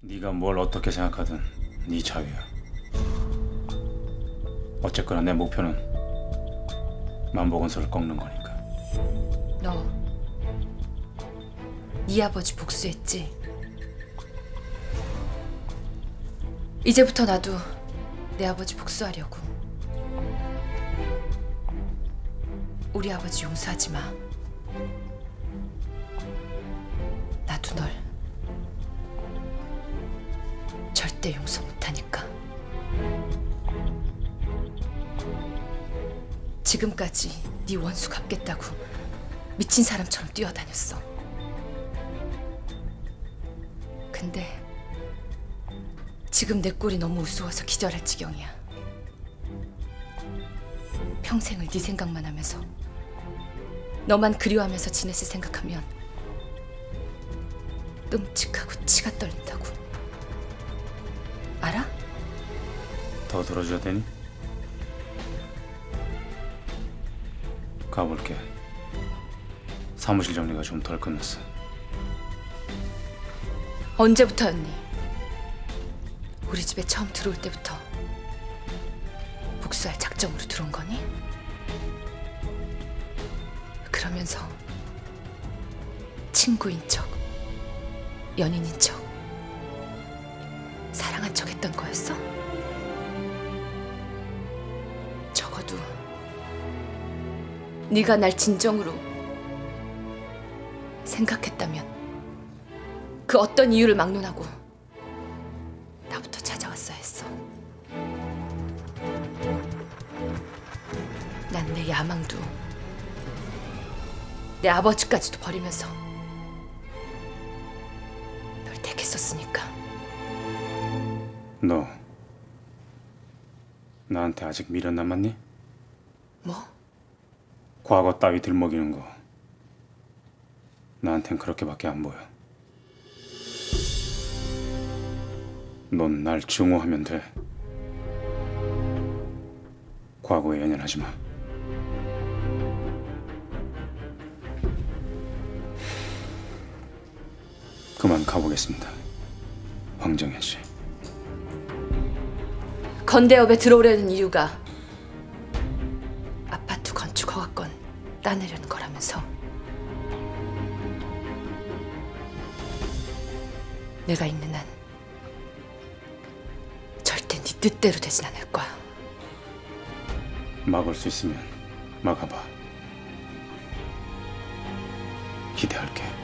네가 뭘 어떻게 생각하든 네 자유야. 어쨌거나 내 목표는 만보건설을 꺾는 거니까. 너, 네 아버지 복수했지? 이제부터 나도 내 아버지 복수하려고. 우리 아버지 용서하지 마. 절대 용서 못하니까. 지금까지 네 원수 갚겠다고 미친 사람처럼 뛰어다녔어. 근데 지금 내 꼴이 너무 우스워서 기절할 지경이야. 평생을 네 생각만 하면서 너만 그리워하면서 지냈을 생각하면 끔찍하고 치가 떨린다고. 알아? 더 들어줘야 되니? 가볼게. 사무실 정리가 좀 덜 끝났어. 언제부터였니? 우리 집에 처음 들어올 때부터 복수할 작정으로 들어온 거니? 그러면서 친구인 척, 연인인 척, 척 했던 거였어? 적어도 네가 날 진정으로 생각했다면 그 어떤 이유를 막론하고 나부터 찾아왔어야 했어. 난 내 야망도 내 아버지까지도 버리면서 너 나한테 아직 미련 남았니? 뭐? 과거 따위 들먹이는 거 나한텐 그렇게밖에 안 보여. 넌 날 증오하면 돼. 과거에 연연하지 마. 그만 가보겠습니다. 황정현 씨. 건대업에 들어오려는 이유가 아파트 건축 허가권 따내려는 거라면서 내가 있는 한 절대 네 뜻대로 되진 않을 거야. 막을 수 있으면 막아봐. 기대할게.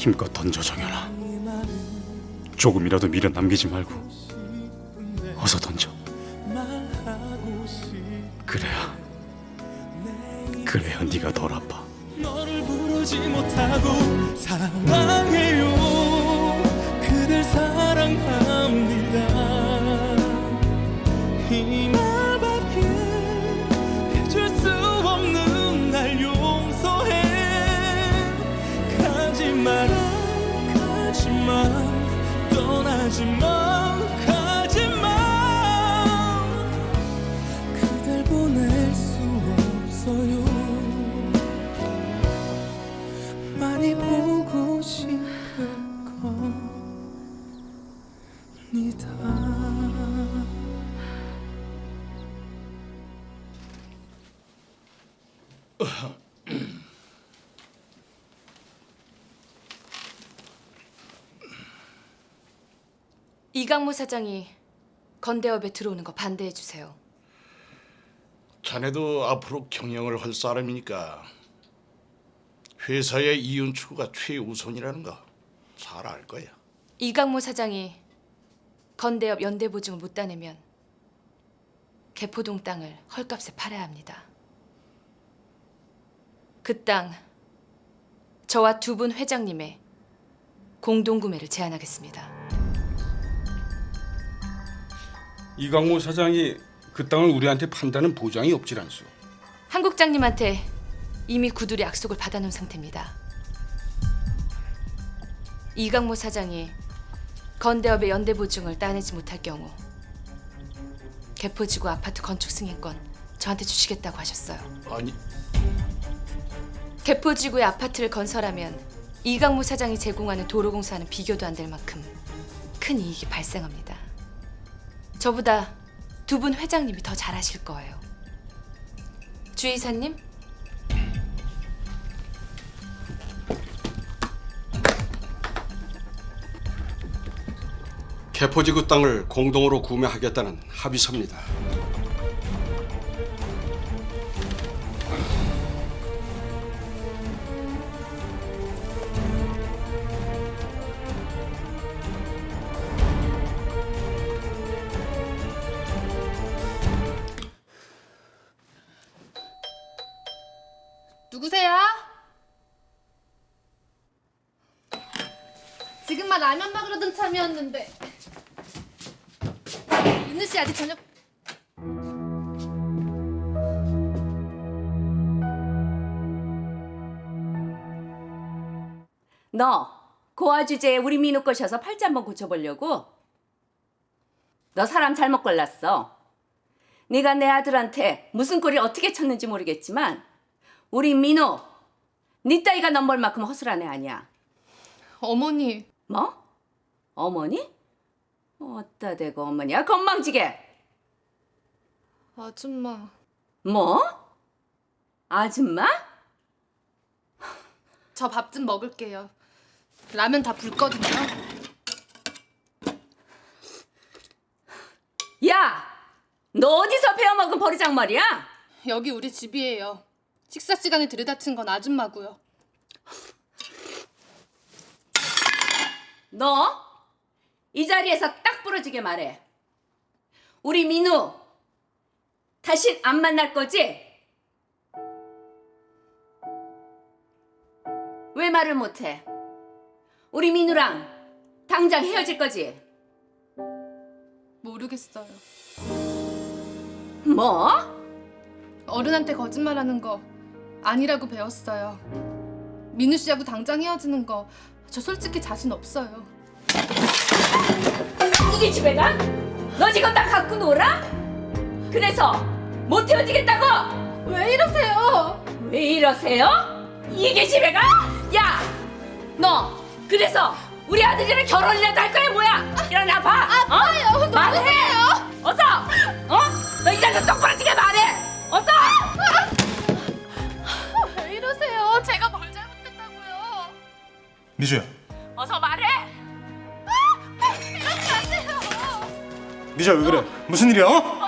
힘껏 던져 정연아. 조금이라도 미련 남기지 말고 어서 던져. 그래야 그래야 네가 덜 아파. 너를 부르지 못하고 사랑 이강무 사장이 건대업에 들어오는 거 반대해 주세요. 자네도 앞으로 경영을 할 사람이니까 회사의 이윤 추구가 최우선이라는 거 잘 알 거야. 이강무 사장이 건대업 연대 보증을 못 따내면 개포동 땅을 헐값에 팔아야 합니다. 그 땅 저와 두 분 회장님의 공동 구매를 제안하겠습니다. 이강모 사장이 그 땅을 우리한테 판다는 보장이 없질 않소. 한 국장님한테 이미 구두리 약속을 받아놓은 상태입니다. 이강모 사장이 건대업의 연대 보증을 따내지 못할 경우 개포지구 아파트 건축 승인권 저한테 주시겠다고 하셨어요. 아니 개포지구에 아파트를 건설하면 이강모 사장이 제공하는 도로공사는 비교도 안 될 만큼 큰 이익이 발생합니다. 저보다 두 분 회장님이 더 잘하실 거예요. 주 이사님, 개포지구 땅을 공동으로 구매하겠다는 합의서입니다. 지금 만 라면 먹으러 든 참이었는데 윤우 씨 아직 저녁 너 고아 주제에 우리 민우 꼬셔서 팔자 한번 고쳐보려고? 너 사람 잘못 골랐어. 네가 내 아들한테 무슨 꼴을 어떻게 쳤는지 모르겠지만 우리 민우 네 따위가 넘볼 만큼 허술한 애 아니야. 어머니 뭐? 어머니? 어따 대고 어머니야 건망지게. 아줌마 뭐? 아줌마? 저 밥 좀 먹을게요 라면 다 불거든요 야! 너 어디서 배워먹은 버리장머리야? 여기 우리 집이에요 식사 시간에 들이닥친 건 아줌마고요 너 이 자리에서 딱 부러지게 말해. 우리 민우 다신 안 만날 거지? 왜 말을 못해? 우리 민우랑 당장 헤어질 거지? 모르겠어요 뭐? 어른한테 거짓말하는 거 아니라고 배웠어요 민우 씨하고 당장 헤어지는 거 저 솔직히 자신 없어요 이게 집에 가? 너 지금 나 갖고 놀아? 그래서 못 헤어지겠다고? 왜 이러세요 왜 이러세요? 이게 집에 가? 야! 너 그래서 우리 아들이랑 결혼이라도 할 거야 뭐야? 일어나 봐! 아빠요! 어? 말해! 미주야. 어서 말해! 이러지 마세요 미주야 왜 그래? 무슨 일이야? 어?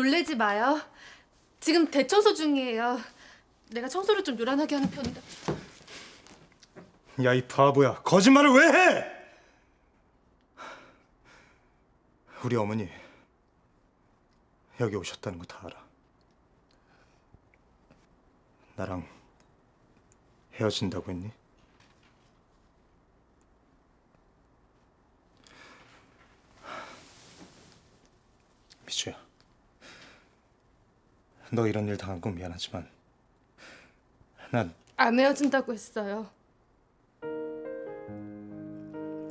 놀래지 마요. 지금 대청소 중이에요. 내가 청소를 좀 요란하게 하는 편이라. 야이 바보야 거짓말을 왜 해? 우리 어머니 여기 오셨다는 거 다 알아. 나랑 헤어진다고 했니? 미주야, 너 이런 일 당한 건 미안하지만 난 안 헤어진다고 했어요.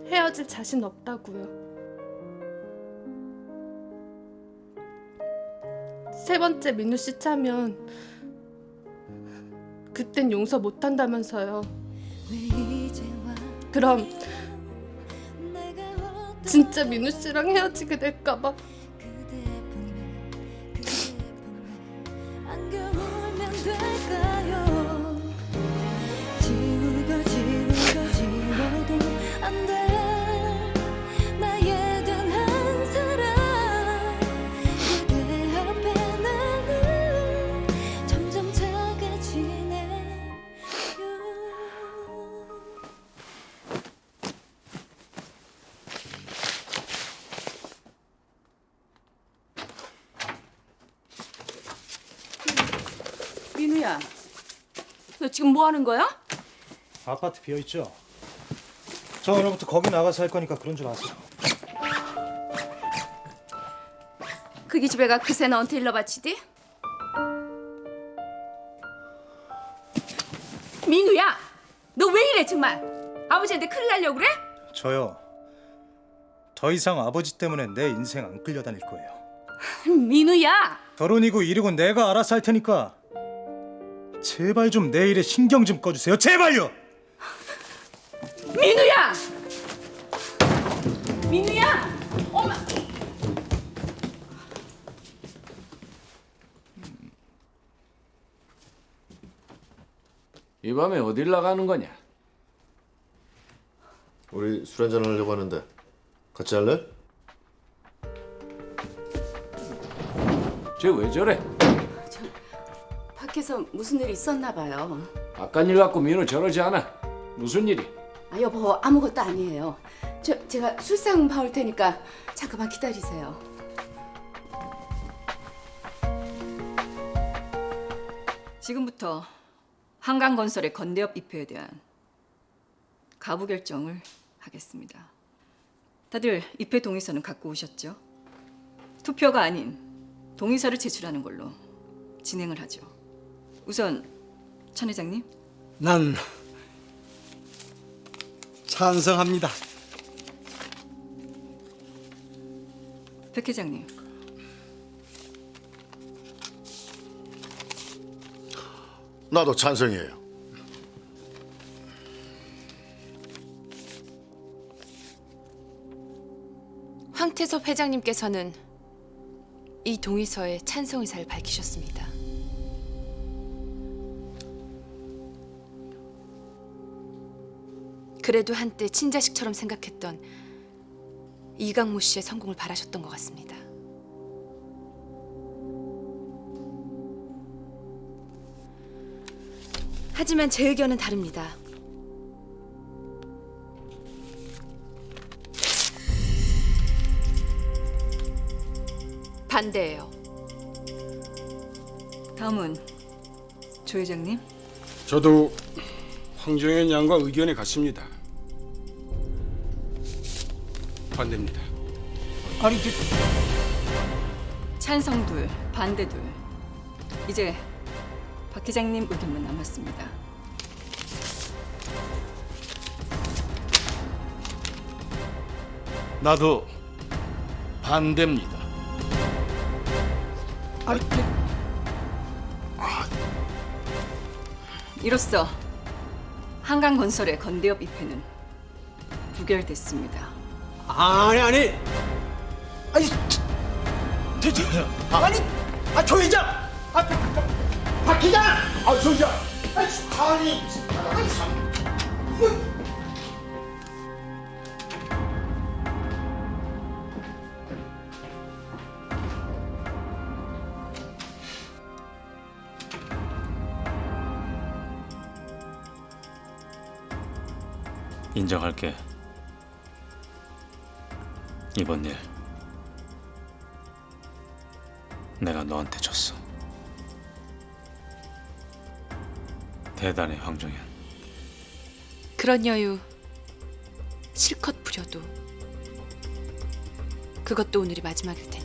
헤어질 자신 없다고요. 세 번째 민우 씨 차면 그땐 용서 못 한다면서요. 그럼 진짜 민우 씨랑 헤어지게 될까 봐 민우야, 너 지금 뭐 하는 거야? 아파트 비어 있죠. 저 오늘부터 거기 나가서 할 거니까 그런 줄 아세요. 그 기 집애가 그새 너한테 일러 바치디? 민우야, 너 왜 이래 정말? 아버지한테 큰일 날려고 그래? 저요. 더 이상 아버지 때문에 내 인생 안 끌려다닐 거예요. 민우야, 결혼이고 일이고 내가 알아서 할 테니까 제발 좀 내 일에 신경 좀 꺼주세요. 제발요. 민우야, 민우야, 엄마. 이 밤에 어딜 나가는 거냐? 우리 술 한잔 하려고 하는데 같이 할래? 쟤 왜 저래? 밖에서 무슨 일 있었나 봐요. 아깐 일 갖고 민우 저러지 않아. 무슨 일이? 아 여보 아무것도 아니에요. 저 제가 술상 봐올 테니까 잠깐만 기다리세요. 지금부터 한강건설의 건대업 입회에 대한 가부 결정을 하겠습니다. 다들 입회 동의서는 갖고 오셨죠? 투표가 아닌 동의서를 제출하는 걸로 진행을 하죠. 우선 천 회장님. 난 찬성합니다. 백 회장님. 나도 찬성이에요. 황태섭 회장님께서는 이 동의서에 찬성 의사를 밝히셨습니다. 그래도 한때 친자식처럼 생각했던 이강모 씨의 성공을 바라셨던 것 같습니다. 하지만 제 의견은 다릅니다. 반대예요. 다음은 조 회장님. 저도 황정현 양과 의견이 같습니다. 반대입니다. 찬성 둘, 반대 둘. 이제 박 회장님 의견만 남았습니다. 나도 반대입니다. 이로써 한강 건설의 건대업 입회는 부결됐습니다. 아니 아니. 아니 대체 아 니 아조 회장! 아박 기장 아조 회장! 아니 아니 참. 인정할게. 이번 일 내가 너한테 졌어. 대단해 황정현. 그런 여유 실컷 부려도 그것도 오늘이 마지막일 테니.